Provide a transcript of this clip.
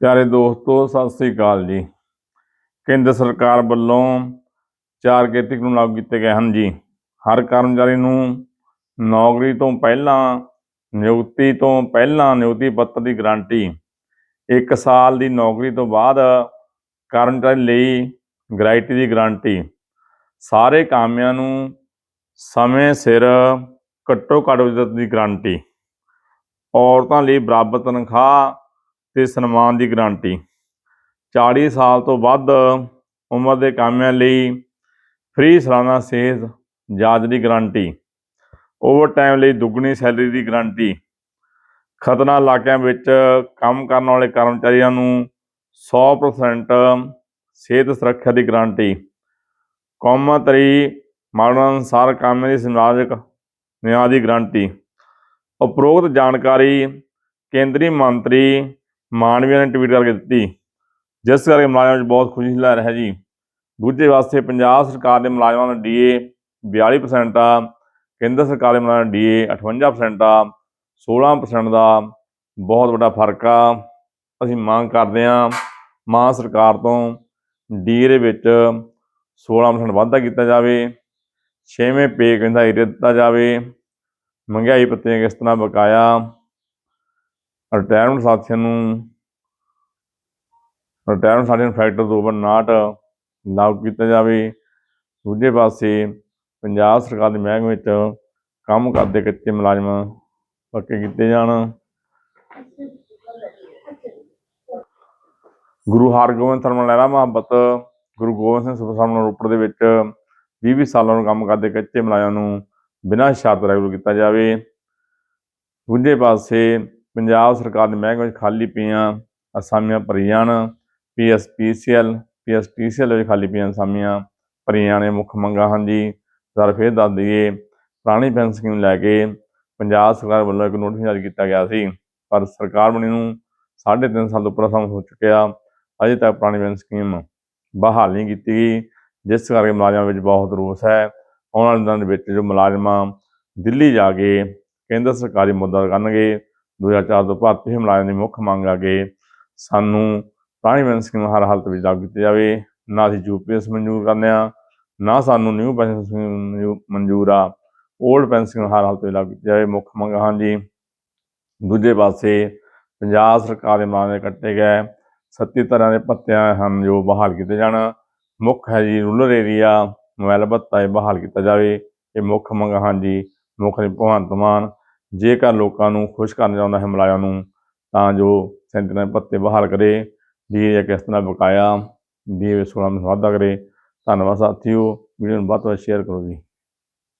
ਪਿਆਰੇ ਦੋਸਤੋ, ਸਤਿ ਸ੍ਰੀ ਅਕਾਲ ਜੀ। ਕੇਂਦਰ ਸਰਕਾਰ ਵੱਲੋਂ ਚਾਰ ਗੇਤਿਕ ਕਾਨੂੰਨ ਲਾਗੂ ਕੀਤੇ ਗਏ ਹਨ ਜੀ। ਹਰ ਕਰਮਚਾਰੀ ਨੂੰ ਨੌਕਰੀ ਤੋਂ ਪਹਿਲਾਂ, ਨਿਯੁਕਤੀ ਤੋਂ ਪਹਿਲਾਂ ਨਿਯੁਕਤੀ ਪੱਤਰ ਦੀ ਗਾਰੰਟੀ 1 ਸਾਲ ਦੀ ਨੌਕਰੀ ਤੋਂ ਬਾਅਦ ਕਰਮਚਾਰੀ ਲਈ ਗ੍ਰੈਜੂਟੀ ਦੀ ਗਾਰੰਟੀ, ਸਾਰੇ ਕਾਮਿਆਂ ਨੂੰ ਸਮੇਂ ਸਿਰ ਘੱਟੋ ਘੱਟ ਉਜਰਤ ਦੀ ਗਾਰੰਟੀ, ਔਰਤਾਂ ਲਈ ਬਰਾਬਰ ਤਨਖਾਹ ਤੇ ਸਨਮਾਨ ਦੀ ਗਾਰੰਟੀ। 40 ਸਾਲ ਤੋਂ ਵੱਧ ਉਮਰ ਦੇ ਕਾਮਿਆਂ ਲਈ ਫ੍ਰੀ ਸਾਲਾਨਾ ਸਿਹਤ ਜਾਂਚ ਦੀ ਗਾਰੰਟੀ। ਓਵਰ ਟਾਈਮ ਲਈ ਦੁੱਗਣੀ ਸੈਲਰੀ ਦੀ ਗਾਰੰਟੀ। ਖਤਰਾ ਇਲਾਕਿਆਂ ਵਿੱਚ ਕੰਮ ਕਰਨ ਵਾਲੇ ਕਰਮਚਾਰੀਆਂ ਨੂੰ 100% ਸਿਹਤ ਸੁਰੱਖਿਆ ਦੀ ਗਾਰੰਟੀ। ਕੌਮਾਂਤਰੀ ਮਾਡਲ ਅਨੁਸਾਰ ਕਾਮਿਆਂ ਦੀ ਸਮਾਜਿਕ ਨਿਆਂ ਦੀ ਗਾਰੰਟੀ। ਉਪਰੋਕਤ ਜਾਣਕਾਰੀ ਕੇਂਦਰੀ ਮੰਤਰੀ ਮਾਨਵੀਆ ਨੇ ਟਵੀਟ ਕਰਕੇ ਦਿੱਤੀ। ਜਿਸ ਕਰਕੇ ਮੁਲਾਜ਼ਮਾਂ ਵਿੱਚ ਬਹੁਤ ਖੁਸ਼ੀ ਲੈ ਰਿਹਾ ਜੀ। ਦੂਜੇ ਪਾਸੇ ਪੰਜਾਬ ਸਰਕਾਰ ਦੇ ਮੁਲਾਜ਼ਮਾਂ ਦਾ ਡੀਏ 42% ਆ, ਕੇਂਦਰ ਸਰਕਾਰ ਦੇ ਮੁਲਾਜ਼ਮਾਂ ਦਾ ਡੀਏ 58% ਆ 16% ਦਾ ਬਹੁਤ ਵੱਡਾ ਫ਼ਰਕ ਆ। ਅਸੀਂ ਮੰਗ ਕਰਦੇ ਹਾਂ ਮਾਂ ਸਰਕਾਰ ਤੋਂ ਡੀਏ ਦੇ ਵਿੱਚ 16% ਵਾਧਾ ਕੀਤਾ ਜਾਵੇ, ਛੇਵੇਂ ਪੇ ਕਹਿੰਦਾ ਹੀ ਦਿੱਤਾ ਜਾਵੇ, ਮਹਿੰਗਾਈ ਭੱਤੇ ਕਿਸ ਤਰ੍ਹਾਂ ਬਕਾਇਆ ਰਿਟਾਇਰਮੈਂਟ ਸਾਥੀਆਂ ਨੂੰ, ਰਿਟਾਇਰਮੈਂਟ ਸਾਥੀਆਂ ਨੂੰ ਫੈਕਟਰ 259 ਲਾਗੂ ਕੀਤਾ ਜਾਵੇ। ਦੂਜੇ ਪਾਸੇ ਪੰਜਾਬ ਸਰਕਾਰ ਦੇ ਮਹਿਕਮੇ ਵਿੱਚ ਕੰਮ ਕਰਦੇ ਕੱਚੇ ਮੁਲਾਜ਼ਮ ਪੱਕੇ ਕੀਤੇ ਜਾਣ। ਗੁਰੂ ਹਰਗੋਬਿੰਦ ਥਰਮਲ ਲਹਿਰਾ ਮੁਹੱਬਤ, ਗੁਰੂ ਗੋਬਿੰਦ ਸਿੰਘ ਸਭਾ ਰੋਪੜ ਦੇ ਵਿੱਚ 20-20 ਸਾਲਾਂ ਨੂੰ ਕੰਮ ਕਰਦੇ ਕੱਚੇ ਮੁਲਾਜ਼ਮਾਂ ਨੂੰ ਬਿਨਾਂ ਸ਼ਰਤ ਰੈਗੂਲਰ ਕੀਤਾ ਜਾਵੇ। ਦੂਜੇ ਪਾਸੇ ਪੰਜਾਬ ਸਰਕਾਰ ਦੇ ਮਹਿਕਮੇ ਵਿੱਚ ਖਾਲੀ ਪਈਆਂ ਅਸਾਮੀਆਂ ਭਰੀਆਂ ਜਾਣ ਪੀਐਸਪੀਸੀਐਲ, ਪੀਐਸਟੀਸੀਐਲ ਵਿੱਚ ਖਾਲੀ ਪਈਆਂ ਅਸਾਮੀਆਂ ਭਰੀਆਂ ਨੇ। ਮੁੱਖ ਮੰਗਾਂ ਹਨ ਜੀ, ਸਰ ਫਿਰ ਦੱਸ ਦਈਏ, ਪੁਰਾਣੀ ਪੈਨਸ਼ਨ ਸਕੀਮ ਲੈ ਕੇ ਪੰਜਾਬ ਸਰਕਾਰ ਵੱਲੋਂ ਇੱਕ ਨੋਟਿਸ ਜਾਰੀ ਕੀਤਾ ਗਿਆ ਸੀ। ਪਰ ਸਰਕਾਰ ਬਣੀ ਨੂੰ ਸਾਢੇ ਤਿੰਨ ਸਾਲ ਤੋਂ ਉੱਪਰ ਸਮਾਂ ਹੋ ਚੁੱਕਿਆ। ਅਜੇ ਤੱਕ ਪੁਰਾਣੀ ਪੈਨਸ਼ਨ ਸਕੀਮ ਬਹਾਲ ਨਹੀਂ ਕੀਤੀ ਗਈ, ਜਿਸ ਕਰਕੇ ਮੁਲਾਜ਼ਮਾਂ ਵਿੱਚ ਬਹੁਤ ਰੋਸ ਹੈ। ਆਉਣ ਵਾਲੇ ਦਿਨਾਂ ਦੇ ਵਿੱਚ ਜੋ ਮੁਲਾਜ਼ਮਾਂ ਦਿੱਲੀ ਜਾ ਕੇ ਕੇਂਦਰ ਸਰਕਾਰੀ ਮੁੱਦਾ ਕਰਨਗੇ 2004 ਤੋਂ ਭਾਰਤੀ ਮੁਲਾਜ਼ਮ ਦੀ ਮੁੱਖ ਮੰਗ ਆ ਕਿ ਸਾਨੂੰ ਪੁਰਾਣੀ ਪੈਨਸ਼ਨ ਸਕੀਮ ਹਰ ਹਾਲਤ ਵਿੱਚ ਲਾਗੂ ਕੀਤੀ ਜਾਵੇ। ਨਾ ਅਸੀਂ ਯੂਪੀਐਸ ਮਨਜ਼ੂਰ ਕਰਨੇ ਆ, ਨਾ ਸਾਨੂੰ ਨਿਊ ਪੈਨਸ਼ਨ ਸਕੀਮ ਮਨਜ਼ੂਰ ਆ। 올ਡ ਪੈਨਸ਼ਨ ਹਰ ਹਾਲਤ ਵਿੱਚ ਲਾਗੂ ਕੀਤੀ ਜਾਵੇ, ਮੁੱਖ ਮੰਗ ਹਨ ਜੀ ਦੂਜੇ ਪਾਸੇ ਪੰਜਾਬ ਸਰਕਾਰ ਦੇ ਮਾਨ ਕੱਟੇ ਗਏ। 37 ਤਰ੍ਹਾਂ ਦੇ ਭੱਤਿਆਂ ਹਨ ਜੋ ਬਹਾਲ ਕੀਤੇ ਜਾਣ। ਮੁੱਖ ਹੈ ਜੀ ਰੂਰਲ ਏਰੀਆ, ਮੋਬਾਈਲ ਭੱਤਾ ਇਹ ਬਹਾਲ ਕੀਤਾ ਜਾਵੇ। ਇਹ ਮੁੱਖ ਮੰਗ ਹਨ ਜੀ ਮੁੱਖ ਭਗਵੰਤ ਮਾਨ ਜੇਕਰ ਲੋਕਾਂ ਨੂੰ ਖੁਸ਼ ਕਰਨਾ ਚਾਹੁੰਦਾ ਹੈ ਮੁਲਾਜ਼ਮਾਂ ਨੂੰ, ਤਾਂ ਜੋ ਸੈਂਟਰ ਦੇ ਭੱਤੇ ਬਹਾਲ ਕਰੇ, ਡੀਏ ਕਿਸ ਤਰ੍ਹਾਂ ਬਕਾਇਆ ਡੀਏ 16 ਨੂੰ ਵਾਧਾ ਕਰੇ। ਧੰਨਵਾਦ ਸਾਥੀਓ, ਵੀਡੀਓ ਨੂੰ ਵੱਧ ਤੋਂ ਵੱਧ ਸ਼ੇਅਰ ਕਰੋ ਜੀ।